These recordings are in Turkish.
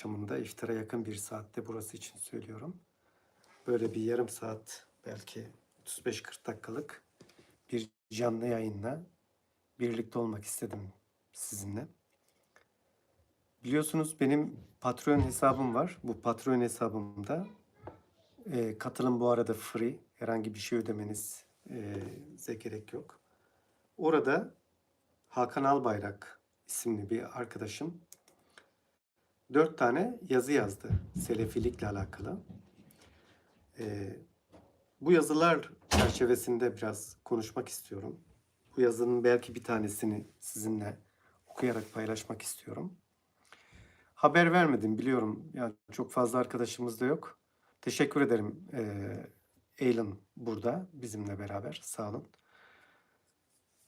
akşamında iftara yakın bir saatte burası için söylüyorum. Böyle bir yarım saat belki 35-40 dakikalık bir canlı yayınla birlikte olmak istedim sizinle. Biliyorsunuz benim Patreon hesabım var. Bu Patreon hesabımda e, katılım bu arada free. Herhangi bir şey ödemeniz e, gerek yok. Orada Hakan Albayrak isimli bir arkadaşım dört tane yazı yazdı Selefilikle alakalı. E, bu yazılar çerçevesinde biraz konuşmak istiyorum. Bu yazının belki bir tanesini sizinle okuyarak paylaşmak istiyorum. Haber vermedim biliyorum. Yani çok fazla arkadaşımız da yok. Teşekkür ederim. Ee, burada bizimle beraber. Sağ olun.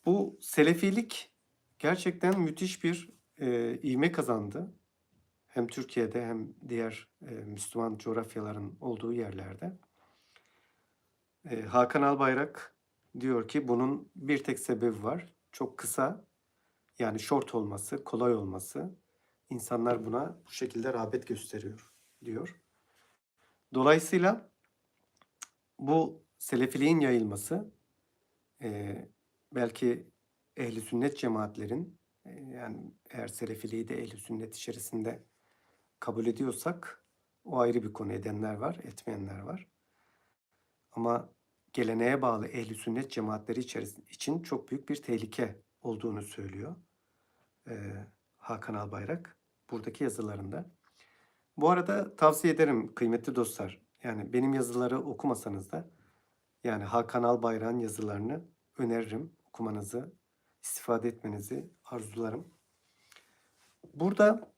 Bu Selefilik gerçekten müthiş bir e, ivme kazandı. Hem Türkiye'de hem diğer e, Müslüman coğrafyaların olduğu yerlerde. E, Hakan Albayrak diyor ki bunun bir tek sebebi var. Çok kısa yani short olması, kolay olması. İnsanlar buna bu şekilde rağbet gösteriyor diyor. Dolayısıyla bu selefiliğin yayılması e, belki ehli sünnet cemaatlerin e, yani eğer selefiliği de ehli sünnet içerisinde kabul ediyorsak o ayrı bir konu edenler var, etmeyenler var. Ama geleneğe bağlı ehli sünnet cemaatleri için çok büyük bir tehlike olduğunu söylüyor e, Hakan Albayrak buradaki yazılarında. Bu arada tavsiye ederim kıymetli dostlar. Yani benim yazıları okumasanız da yani Hakan Albayrak'ın yazılarını öneririm okumanızı, istifade etmenizi arzularım. Burada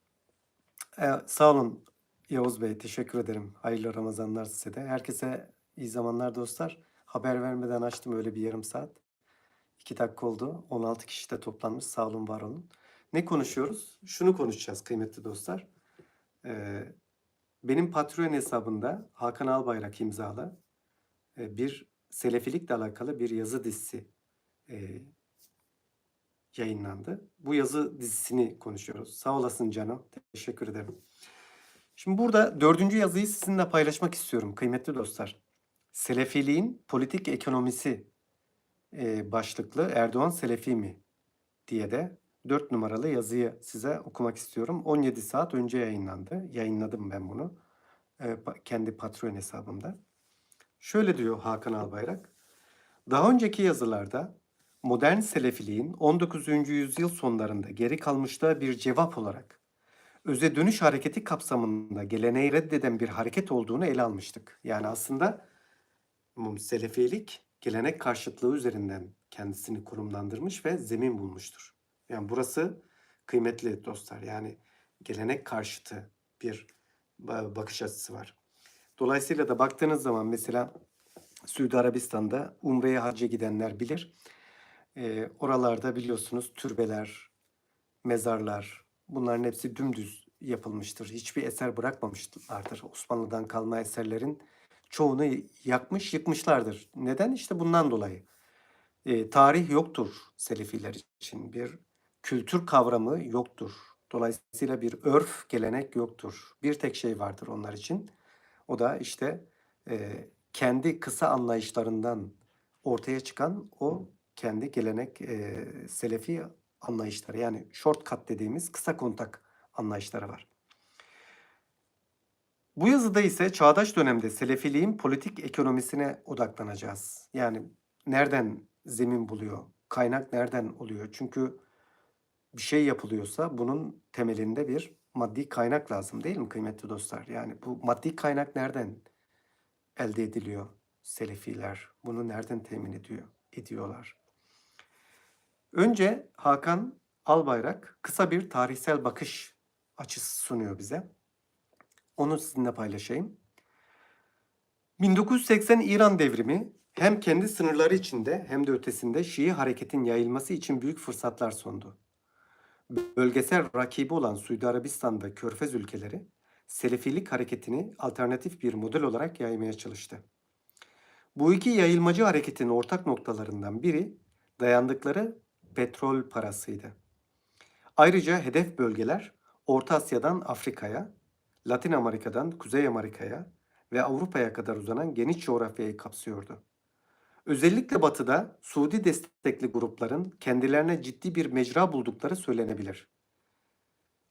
e, sağ olun Yavuz Bey, teşekkür ederim. Hayırlı Ramazanlar size de. Herkese iyi zamanlar dostlar. Haber vermeden açtım öyle bir yarım saat. İki dakika oldu. 16 kişi de toplanmış. Sağ olun, var olun. Ne konuşuyoruz? Şunu konuşacağız kıymetli dostlar. Ee, benim Patreon hesabında Hakan Albayrak imzalı e, bir selefilikle alakalı bir yazı dizisi e, yayınlandı. Bu yazı dizisini konuşuyoruz. Sağ olasın canım. Teşekkür ederim. Şimdi burada dördüncü yazıyı sizinle paylaşmak istiyorum kıymetli dostlar. Selefiliğin politik ekonomisi e, başlıklı Erdoğan Selefi mi diye de 4 numaralı yazıyı size okumak istiyorum. 17 saat önce yayınlandı. Yayınladım ben bunu e, kendi Patreon hesabımda. Şöyle diyor Hakan Albayrak. Daha önceki yazılarda modern selefiliğin 19. yüzyıl sonlarında geri kalmışlığa bir cevap olarak öze dönüş hareketi kapsamında geleneği reddeden bir hareket olduğunu ele almıştık. Yani aslında selefilik gelenek karşıtlığı üzerinden kendisini konumlandırmış ve zemin bulmuştur. Yani burası kıymetli dostlar. Yani gelenek karşıtı bir ba- bakış açısı var. Dolayısıyla da baktığınız zaman mesela Suudi Arabistan'da Umre'ye hacca gidenler bilir. Ee, oralarda biliyorsunuz türbeler, mezarlar bunların hepsi dümdüz yapılmıştır. Hiçbir eser bırakmamışlardır. Osmanlı'dan kalma eserlerin çoğunu yakmış, yıkmışlardır. Neden? İşte bundan dolayı. Ee, tarih yoktur Selefiler için. Bir kültür kavramı yoktur. Dolayısıyla bir örf, gelenek yoktur. Bir tek şey vardır onlar için. O da işte e, kendi kısa anlayışlarından ortaya çıkan o kendi gelenek e, selefi anlayışları. Yani shortcut dediğimiz kısa kontak anlayışları var. Bu yazıda ise çağdaş dönemde selefiliğin politik ekonomisine odaklanacağız. Yani nereden zemin buluyor? Kaynak nereden oluyor? Çünkü bir şey yapılıyorsa bunun temelinde bir maddi kaynak lazım değil mi kıymetli dostlar? Yani bu maddi kaynak nereden elde ediliyor Selefiler? Bunu nereden temin ediyor, ediyorlar? Önce Hakan Albayrak kısa bir tarihsel bakış açısı sunuyor bize. Onu sizinle paylaşayım. 1980 İran devrimi hem kendi sınırları içinde hem de ötesinde Şii hareketin yayılması için büyük fırsatlar sundu. Bölgesel rakibi olan Suudi Arabistan ve Körfez ülkeleri Selefilik hareketini alternatif bir model olarak yaymaya çalıştı. Bu iki yayılmacı hareketin ortak noktalarından biri dayandıkları petrol parasıydı. Ayrıca hedef bölgeler Orta Asya'dan Afrika'ya, Latin Amerika'dan Kuzey Amerika'ya ve Avrupa'ya kadar uzanan geniş coğrafyayı kapsıyordu. Özellikle batıda Suudi destekli grupların kendilerine ciddi bir mecra buldukları söylenebilir.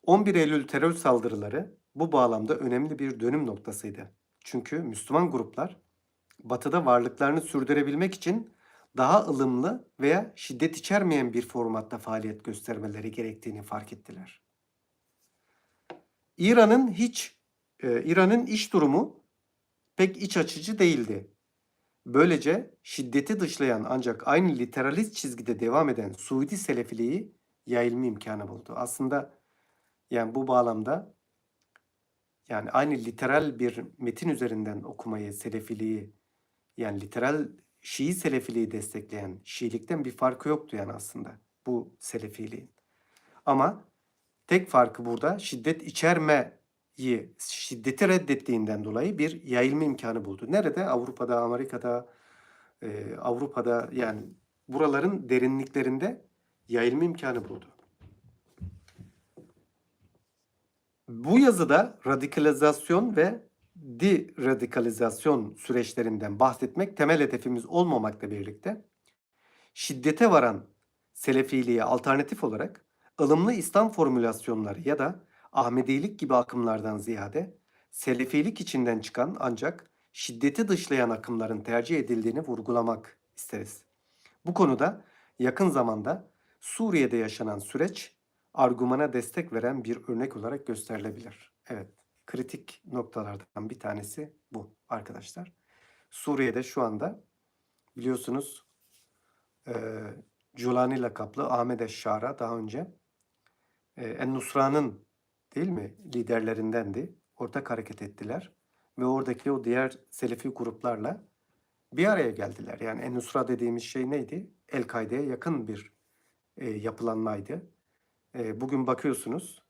11 Eylül terör saldırıları bu bağlamda önemli bir dönüm noktasıydı. Çünkü Müslüman gruplar batıda varlıklarını sürdürebilmek için daha ılımlı veya şiddet içermeyen bir formatta faaliyet göstermeleri gerektiğini fark ettiler. İran'ın hiç e, İran'ın iş durumu pek iç açıcı değildi. Böylece şiddeti dışlayan ancak aynı literalist çizgide devam eden Suudi Selefiliği yayılma imkanı buldu. Aslında yani bu bağlamda yani aynı literal bir metin üzerinden okumayı, Selefiliği yani literal Şii Selefiliği destekleyen Şiilikten bir farkı yoktu yani aslında bu Selefiliğin. Ama tek farkı burada şiddet içermeyi, şiddeti reddettiğinden dolayı bir yayılma imkanı buldu. Nerede? Avrupa'da, Amerika'da, e, Avrupa'da yani buraların derinliklerinde yayılma imkanı buldu. Bu yazıda radikalizasyon ve diradikalizasyon süreçlerinden bahsetmek temel hedefimiz olmamakla birlikte şiddete varan selefiliğe alternatif olarak ılımlı İslam formülasyonları ya da Ahmedilik gibi akımlardan ziyade selefilik içinden çıkan ancak şiddeti dışlayan akımların tercih edildiğini vurgulamak isteriz. Bu konuda yakın zamanda Suriye'de yaşanan süreç argümana destek veren bir örnek olarak gösterilebilir. Evet, kritik noktalardan bir tanesi bu arkadaşlar. Suriye'de şu anda biliyorsunuz e, Culani lakaplı Ahmet Eşşar'a daha önce e, En-Nusra'nın değil mi liderlerindendi. Ortak hareket ettiler ve oradaki o diğer Selefi gruplarla bir araya geldiler. Yani En-Nusra dediğimiz şey neydi? El-Kaide'ye yakın bir e, yapılanmaydı. E, bugün bakıyorsunuz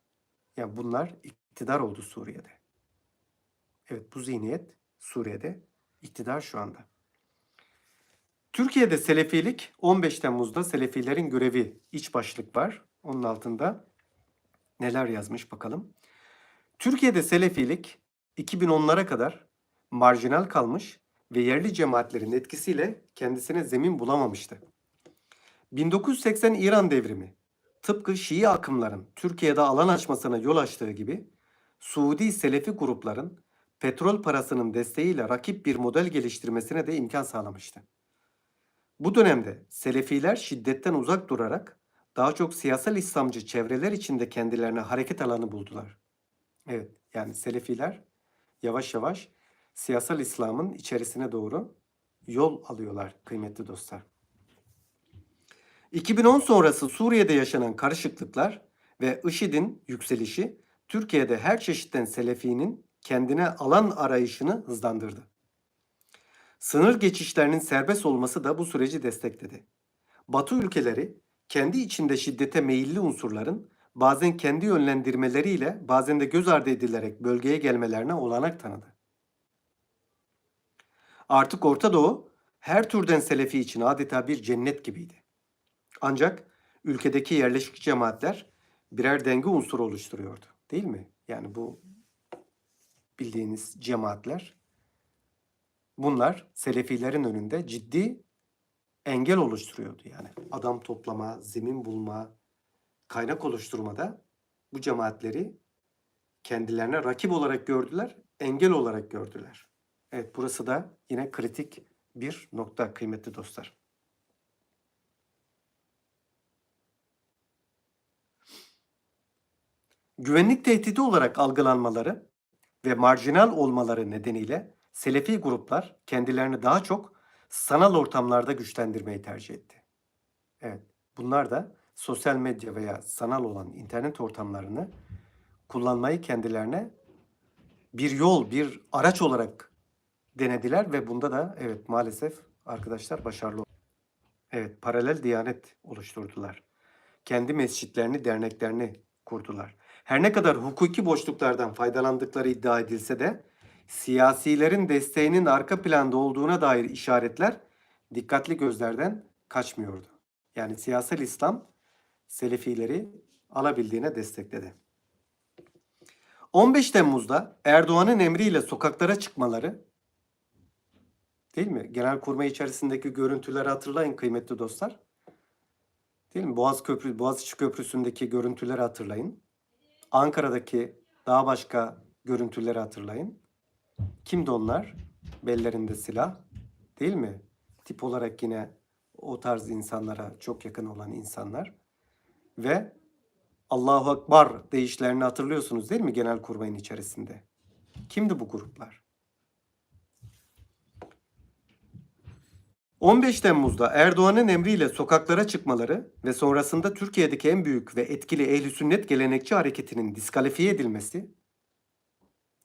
yani bunlar iktidar oldu Suriye'de. Evet bu zihniyet Suriye'de iktidar şu anda. Türkiye'de Selefilik 15 Temmuz'da Selefilerin görevi iç başlık var. Onun altında neler yazmış bakalım. Türkiye'de Selefilik 2010'lara kadar marjinal kalmış ve yerli cemaatlerin etkisiyle kendisine zemin bulamamıştı. 1980 İran devrimi tıpkı Şii akımların Türkiye'de alan açmasına yol açtığı gibi Suudi Selefi grupların petrol parasının desteğiyle rakip bir model geliştirmesine de imkan sağlamıştı. Bu dönemde Selefiler şiddetten uzak durarak daha çok siyasal İslamcı çevreler içinde kendilerine hareket alanı buldular. Evet, yani Selefiler yavaş yavaş siyasal İslam'ın içerisine doğru yol alıyorlar kıymetli dostlar. 2010 sonrası Suriye'de yaşanan karışıklıklar ve IŞİD'in yükselişi Türkiye'de her çeşitten Selefi'nin kendine alan arayışını hızlandırdı. Sınır geçişlerinin serbest olması da bu süreci destekledi. Batı ülkeleri kendi içinde şiddete meyilli unsurların bazen kendi yönlendirmeleriyle bazen de göz ardı edilerek bölgeye gelmelerine olanak tanıdı. Artık Orta Doğu her türden Selefi için adeta bir cennet gibiydi. Ancak ülkedeki yerleşik cemaatler birer denge unsuru oluşturuyordu. Değil mi? Yani bu bildiğiniz cemaatler bunlar Selefilerin önünde ciddi engel oluşturuyordu. Yani adam toplama, zemin bulma, kaynak oluşturmada bu cemaatleri kendilerine rakip olarak gördüler, engel olarak gördüler. Evet burası da yine kritik bir nokta kıymetli dostlar. Güvenlik tehdidi olarak algılanmaları ve marjinal olmaları nedeniyle Selefi gruplar kendilerini daha çok sanal ortamlarda güçlendirmeyi tercih etti. Evet, bunlar da sosyal medya veya sanal olan internet ortamlarını kullanmayı kendilerine bir yol, bir araç olarak denediler ve bunda da evet maalesef arkadaşlar başarılı oldu. Evet, paralel diyanet oluşturdular. Kendi mescitlerini, derneklerini kurdular. Her ne kadar hukuki boşluklardan faydalandıkları iddia edilse de siyasilerin desteğinin arka planda olduğuna dair işaretler dikkatli gözlerden kaçmıyordu. Yani siyasal İslam Selefileri alabildiğine destekledi. 15 Temmuz'da Erdoğan'ın emriyle sokaklara çıkmaları değil mi? Genelkurmay içerisindeki görüntüleri hatırlayın kıymetli dostlar. Değil mi? Boğaz Köprü, Boğaziçi Köprüsü'ndeki görüntüleri hatırlayın. Ankara'daki daha başka görüntüleri hatırlayın. Kimdi onlar? Bellerinde silah. Değil mi? Tip olarak yine o tarz insanlara çok yakın olan insanlar. Ve Allahu Akbar deyişlerini hatırlıyorsunuz değil mi genel kurmayın içerisinde? Kimdi bu gruplar? 15 Temmuz'da Erdoğan'ın emriyle sokaklara çıkmaları ve sonrasında Türkiye'deki en büyük ve etkili ehli sünnet gelenekçi hareketinin diskalifiye edilmesi.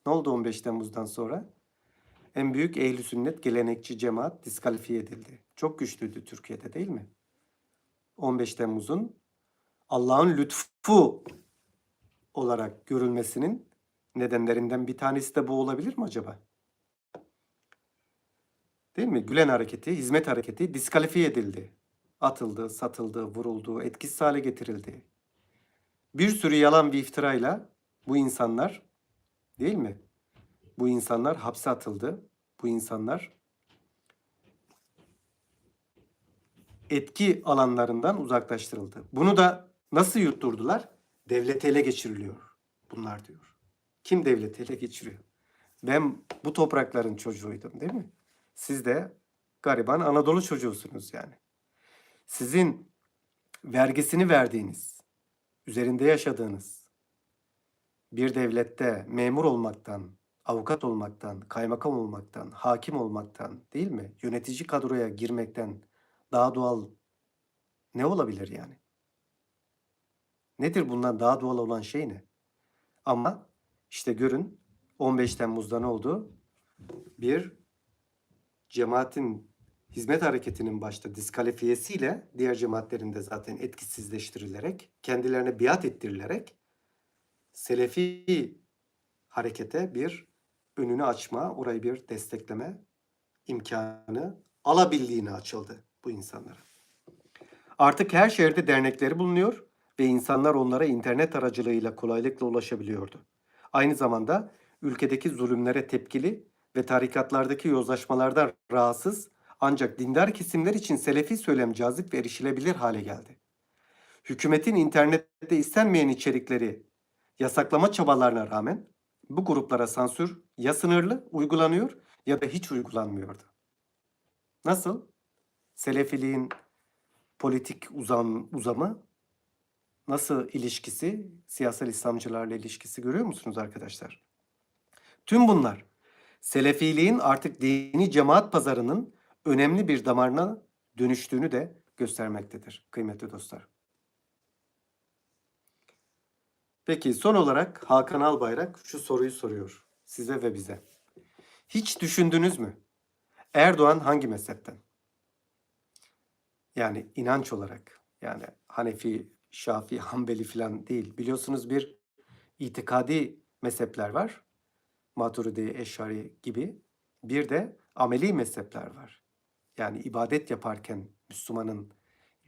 Ne oldu 15 Temmuz'dan sonra? En büyük ehli sünnet gelenekçi cemaat diskalifiye edildi. Çok güçlüydü Türkiye'de değil mi? 15 Temmuz'un Allah'ın lütfu olarak görülmesinin nedenlerinden bir tanesi de bu olabilir mi acaba? Değil mi? Gülen hareketi, hizmet hareketi diskalifiye edildi. Atıldı, satıldı, vuruldu, etkisiz hale getirildi. Bir sürü yalan bir iftirayla bu insanlar değil mi? Bu insanlar hapse atıldı. Bu insanlar etki alanlarından uzaklaştırıldı. Bunu da nasıl yutturdular? Devlet ele geçiriliyor bunlar diyor. Kim devleti ele geçiriyor? Ben bu toprakların çocuğuydum değil mi? Siz de gariban Anadolu çocuğusunuz yani. Sizin vergisini verdiğiniz, üzerinde yaşadığınız bir devlette memur olmaktan, avukat olmaktan, kaymakam olmaktan, hakim olmaktan değil mi? Yönetici kadroya girmekten daha doğal ne olabilir yani? Nedir bundan daha doğal olan şey ne? Ama işte görün 15 Temmuz'da ne oldu? Bir cemaatin hizmet hareketinin başta diskalifiyesiyle diğer cemaatlerin de zaten etkisizleştirilerek, kendilerine biat ettirilerek Selefi harekete bir önünü açma, orayı bir destekleme imkanı alabildiğini açıldı bu insanlara. Artık her şehirde dernekleri bulunuyor ve insanlar onlara internet aracılığıyla kolaylıkla ulaşabiliyordu. Aynı zamanda ülkedeki zulümlere tepkili ve tarikatlardaki yozlaşmalardan rahatsız ancak dindar kesimler için selefi söylem cazip ve erişilebilir hale geldi. Hükümetin internette istenmeyen içerikleri yasaklama çabalarına rağmen bu gruplara sansür ya sınırlı uygulanıyor ya da hiç uygulanmıyordu. Nasıl? Selefiliğin politik uzam, uzamı nasıl ilişkisi, siyasal İslamcılarla ilişkisi görüyor musunuz arkadaşlar? Tüm bunlar Selefiliğin artık dini cemaat pazarının önemli bir damarına dönüştüğünü de göstermektedir kıymetli dostlar. Peki son olarak Hakan Albayrak şu soruyu soruyor size ve bize. Hiç düşündünüz mü? Erdoğan hangi mezhepten? Yani inanç olarak yani Hanefi, Şafi, Hanbeli falan değil. Biliyorsunuz bir itikadi mezhepler var. Maturidi, Eşari gibi. Bir de ameli mezhepler var. Yani ibadet yaparken Müslümanın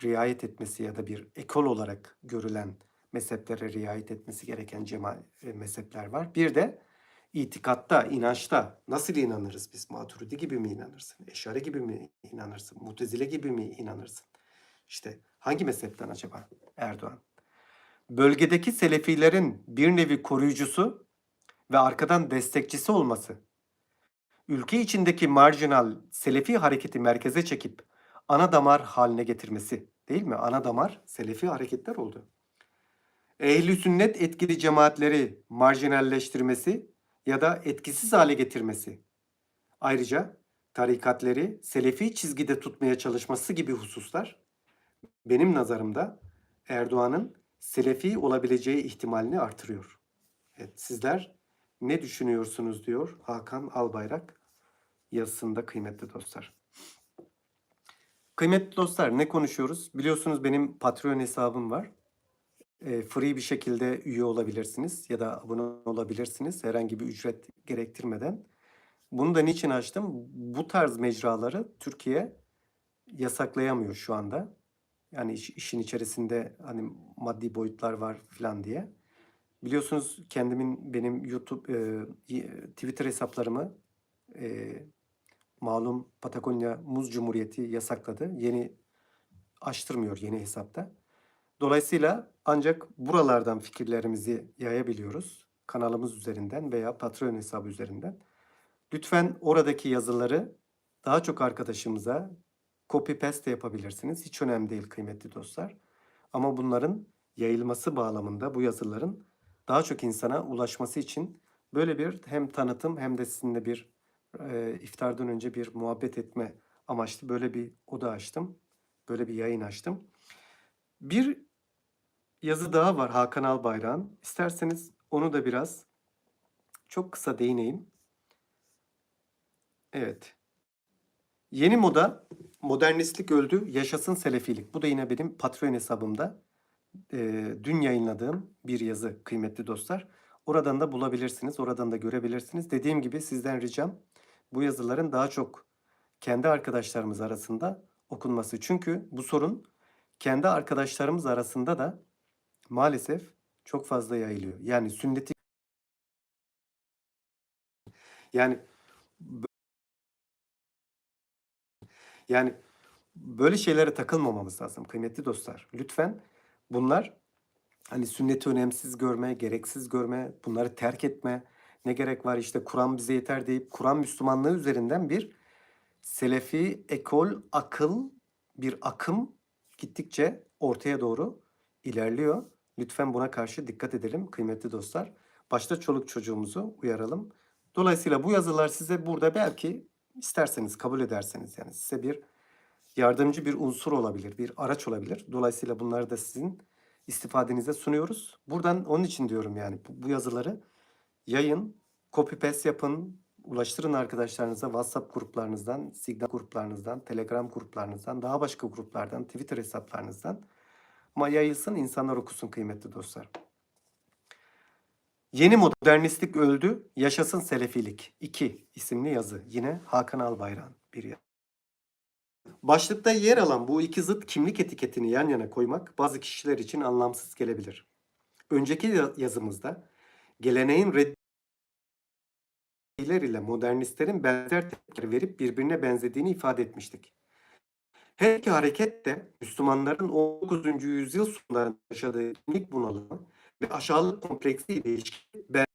riayet etmesi ya da bir ekol olarak görülen mezheplere riayet etmesi gereken cema e, mezhepler var. Bir de itikatta, inançta nasıl inanırız biz? Maturidi gibi mi inanırsın? Eşari gibi mi inanırsın? Mutezile gibi mi inanırsın? İşte hangi mezhepten acaba Erdoğan? Bölgedeki Selefilerin bir nevi koruyucusu ve arkadan destekçisi olması, ülke içindeki marjinal Selefi hareketi merkeze çekip ana damar haline getirmesi değil mi? Ana damar Selefi hareketler oldu. Ehli sünnet etkili cemaatleri marjinalleştirmesi ya da etkisiz hale getirmesi. Ayrıca tarikatleri Selefi çizgide tutmaya çalışması gibi hususlar benim nazarımda Erdoğan'ın Selefi olabileceği ihtimalini artırıyor. Evet, sizler ne düşünüyorsunuz diyor Hakan Albayrak yazısında kıymetli dostlar. Kıymetli dostlar ne konuşuyoruz? Biliyorsunuz benim Patreon hesabım var. E, free bir şekilde üye olabilirsiniz ya da abone olabilirsiniz herhangi bir ücret gerektirmeden. Bunu da niçin açtım? Bu tarz mecraları Türkiye yasaklayamıyor şu anda. Yani iş, işin içerisinde hani maddi boyutlar var falan diye. Biliyorsunuz kendimin benim YouTube, y Twitter hesaplarımı, eee, malum Patagonya Muz Cumhuriyeti yasakladı. Yeni açtırmıyor yeni hesapta. Dolayısıyla ancak buralardan fikirlerimizi yayabiliyoruz. Kanalımız üzerinden veya Patreon hesabı üzerinden. Lütfen oradaki yazıları daha çok arkadaşımıza copy paste yapabilirsiniz. Hiç önemli değil kıymetli dostlar. Ama bunların yayılması bağlamında bu yazıların daha çok insana ulaşması için böyle bir hem tanıtım hem de sizinle bir e, iftardan önce bir muhabbet etme amaçlı böyle bir oda açtım. Böyle bir yayın açtım. Bir yazı daha var Hakan Albayrak'ın. İsterseniz onu da biraz çok kısa değineyim. Evet. Yeni moda modernistlik öldü, yaşasın selefilik. Bu da yine benim Patreon hesabımda e, dün yayınladığım bir yazı kıymetli dostlar. Oradan da bulabilirsiniz, oradan da görebilirsiniz. Dediğim gibi sizden ricam bu yazıların daha çok kendi arkadaşlarımız arasında okunması. Çünkü bu sorun kendi arkadaşlarımız arasında da maalesef çok fazla yayılıyor. Yani sünneti yani yani böyle şeylere takılmamamız lazım kıymetli dostlar. Lütfen bunlar hani sünneti önemsiz görme, gereksiz görme, bunları terk etme, ne gerek var işte Kur'an bize yeter deyip Kur'an Müslümanlığı üzerinden bir selefi ekol, akıl, bir akım gittikçe ortaya doğru ilerliyor. Lütfen buna karşı dikkat edelim kıymetli dostlar. Başta çoluk çocuğumuzu uyaralım. Dolayısıyla bu yazılar size burada belki isterseniz kabul ederseniz yani size bir yardımcı bir unsur olabilir, bir araç olabilir. Dolayısıyla bunları da sizin istifadenize sunuyoruz. Buradan onun için diyorum yani bu, bu yazıları yayın, copy paste yapın, ulaştırın arkadaşlarınıza WhatsApp gruplarınızdan, Signal gruplarınızdan, Telegram gruplarınızdan, daha başka gruplardan, Twitter hesaplarınızdan. Ama yayılsın, insanlar okusun kıymetli dostlar. Yeni modernistlik öldü, yaşasın selefilik. 2 isimli yazı. Yine Hakan Albayrak'ın bir yazı. Başlıkta yer alan bu iki zıt kimlik etiketini yan yana koymak bazı kişiler için anlamsız gelebilir. Önceki ya- yazımızda geleneğin reddiler ile modernistlerin benzer tepkiler verip birbirine benzediğini ifade etmiştik. Her iki hareket de Müslümanların 19. yüzyıl sonlarında yaşadığı kimlik bunalımı ve aşağılık kompleksiyle ilişkili ben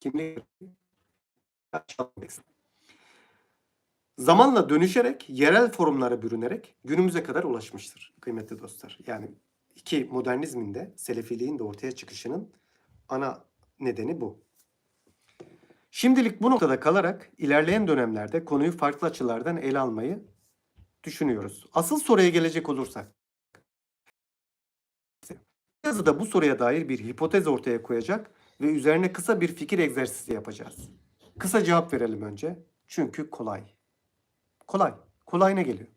kimlik aşağılık kompleksi. Zamanla dönüşerek, yerel formlara bürünerek günümüze kadar ulaşmıştır kıymetli dostlar. Yani iki modernizmin de selefiliğin de ortaya çıkışının ana nedeni bu. Şimdilik bu noktada kalarak ilerleyen dönemlerde konuyu farklı açılardan ele almayı düşünüyoruz. Asıl soruya gelecek olursak. Yazıda bu soruya dair bir hipotez ortaya koyacak ve üzerine kısa bir fikir egzersizi yapacağız. Kısa cevap verelim önce. Çünkü kolay. Kolay. Kolayına geliyor.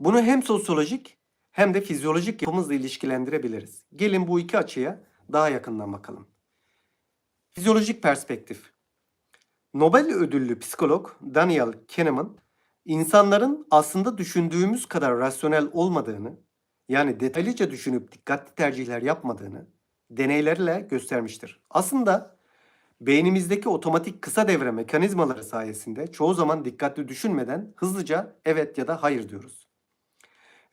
Bunu hem sosyolojik hem de fizyolojik yapımızla ilişkilendirebiliriz. Gelin bu iki açıya daha yakından bakalım. Fizyolojik perspektif. Nobel ödüllü psikolog Daniel Kahneman, insanların aslında düşündüğümüz kadar rasyonel olmadığını, yani detaylıca düşünüp dikkatli tercihler yapmadığını deneylerle göstermiştir. Aslında beynimizdeki otomatik kısa devre mekanizmaları sayesinde çoğu zaman dikkatli düşünmeden hızlıca evet ya da hayır diyoruz.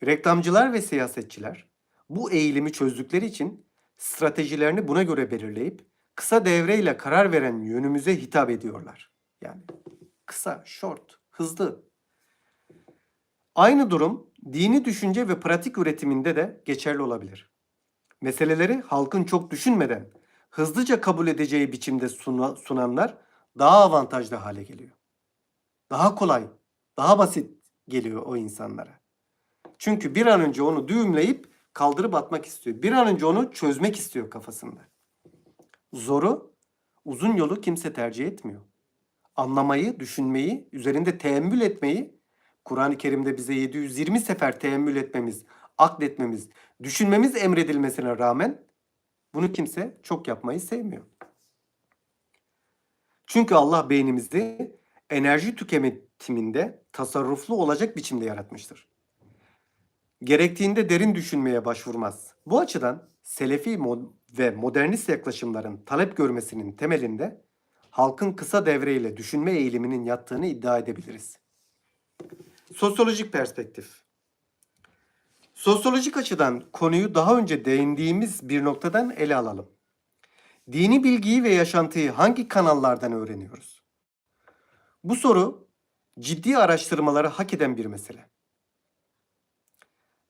Reklamcılar ve siyasetçiler bu eğilimi çözdükleri için stratejilerini buna göre belirleyip kısa devreyle karar veren yönümüze hitap ediyorlar. Yani kısa, short, hızlı. Aynı durum dini düşünce ve pratik üretiminde de geçerli olabilir. Meseleleri halkın çok düşünmeden hızlıca kabul edeceği biçimde suna- sunanlar daha avantajlı hale geliyor. Daha kolay, daha basit geliyor o insanlara. Çünkü bir an önce onu düğümleyip kaldırıp atmak istiyor. Bir an önce onu çözmek istiyor kafasında. Zoru, uzun yolu kimse tercih etmiyor. Anlamayı, düşünmeyi, üzerinde teemmül etmeyi Kur'an-ı Kerim'de bize 720 sefer teemmül etmemiz, akletmemiz, düşünmemiz emredilmesine rağmen bunu kimse çok yapmayı sevmiyor. Çünkü Allah beynimizi enerji tüketiminde tasarruflu olacak biçimde yaratmıştır. Gerektiğinde derin düşünmeye başvurmaz. Bu açıdan Selefi mod ve modernist yaklaşımların talep görmesinin temelinde halkın kısa devreyle düşünme eğiliminin yattığını iddia edebiliriz. Sosyolojik perspektif. Sosyolojik açıdan konuyu daha önce değindiğimiz bir noktadan ele alalım. Dini bilgiyi ve yaşantıyı hangi kanallardan öğreniyoruz? Bu soru ciddi araştırmaları hak eden bir mesele.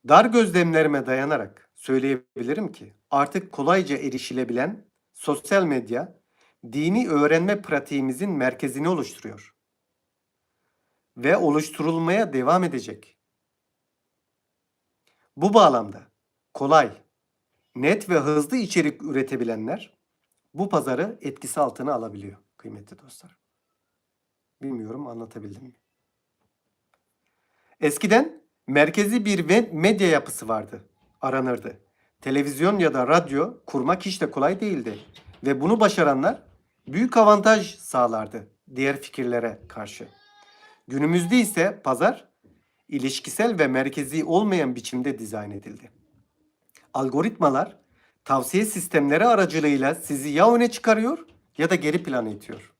Dar gözlemlerime dayanarak söyleyebilirim ki artık kolayca erişilebilen sosyal medya dini öğrenme pratiğimizin merkezini oluşturuyor ve oluşturulmaya devam edecek. Bu bağlamda kolay, net ve hızlı içerik üretebilenler bu pazarı etkisi altına alabiliyor kıymetli dostlar. Bilmiyorum anlatabildim mi? Eskiden merkezi bir medya yapısı vardı, aranırdı. Televizyon ya da radyo kurmak hiç de kolay değildi ve bunu başaranlar büyük avantaj sağlardı diğer fikirlere karşı. Günümüzde ise pazar ilişkisel ve merkezi olmayan biçimde dizayn edildi. Algoritmalar tavsiye sistemleri aracılığıyla sizi ya öne çıkarıyor ya da geri plana itiyor.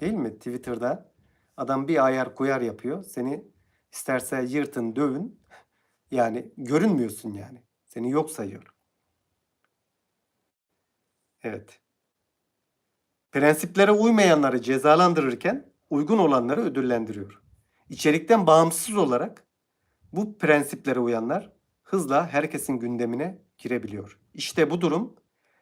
Değil mi? Twitter'da adam bir ayar koyar yapıyor. Seni isterse yırtın, dövün. Yani görünmüyorsun yani. Seni yok sayıyor. Evet. Prensiplere uymayanları cezalandırırken uygun olanları ödüllendiriyor. İçerikten bağımsız olarak bu prensiplere uyanlar hızla herkesin gündemine girebiliyor. İşte bu durum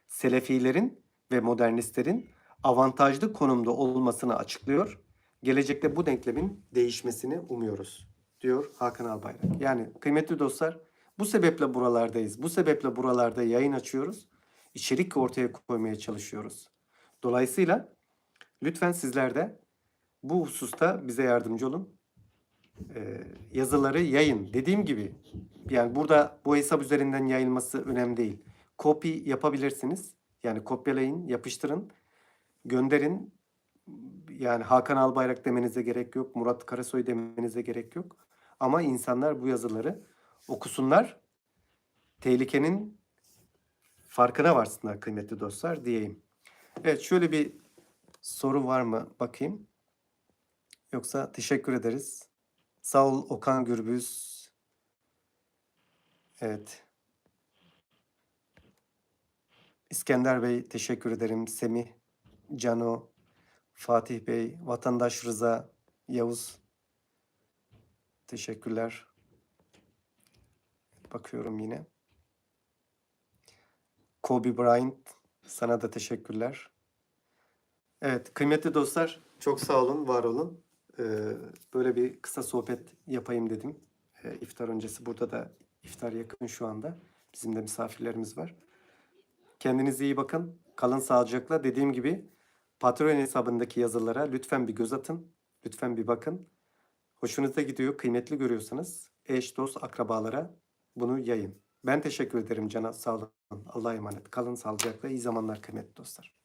Selefilerin ve modernistlerin avantajlı konumda olmasını açıklıyor. Gelecekte bu denklemin değişmesini umuyoruz diyor Hakan Albayrak. Yani kıymetli dostlar bu sebeple buralardayız. Bu sebeple buralarda yayın açıyoruz. İçerik ortaya koymaya çalışıyoruz. Dolayısıyla lütfen sizler de bu hususta bize yardımcı olun. Ee, yazıları yayın. Dediğim gibi yani burada bu hesap üzerinden yayılması önemli değil. Copy yapabilirsiniz. Yani kopyalayın, yapıştırın, gönderin. Yani Hakan Albayrak demenize gerek yok. Murat Karasoy demenize gerek yok. Ama insanlar bu yazıları okusunlar. Tehlikenin farkına varsınlar kıymetli dostlar diyeyim. Evet şöyle bir soru var mı bakayım. Yoksa teşekkür ederiz. Sağ ol Okan Gürbüz. Evet. İskender Bey teşekkür ederim. Semih, Cano, Fatih Bey, Vatandaş Rıza, Yavuz. Teşekkürler. Bakıyorum yine. Kobe Bryant sana da teşekkürler. Evet kıymetli dostlar çok sağ olun, var olun. Ee, böyle bir kısa sohbet yapayım dedim. Ee, iftar öncesi burada da iftar yakın şu anda. Bizim de misafirlerimiz var. Kendinize iyi bakın. Kalın sağlıcakla. Dediğim gibi Patreon hesabındaki yazılara lütfen bir göz atın. Lütfen bir bakın. Hoşunuza gidiyor, kıymetli görüyorsanız eş, dost, akrabalara bunu yayın. Ben teşekkür ederim Cana. Sağ olun. Allah'a emanet. Kalın sağlıcakla. İyi zamanlar kıymetli dostlar.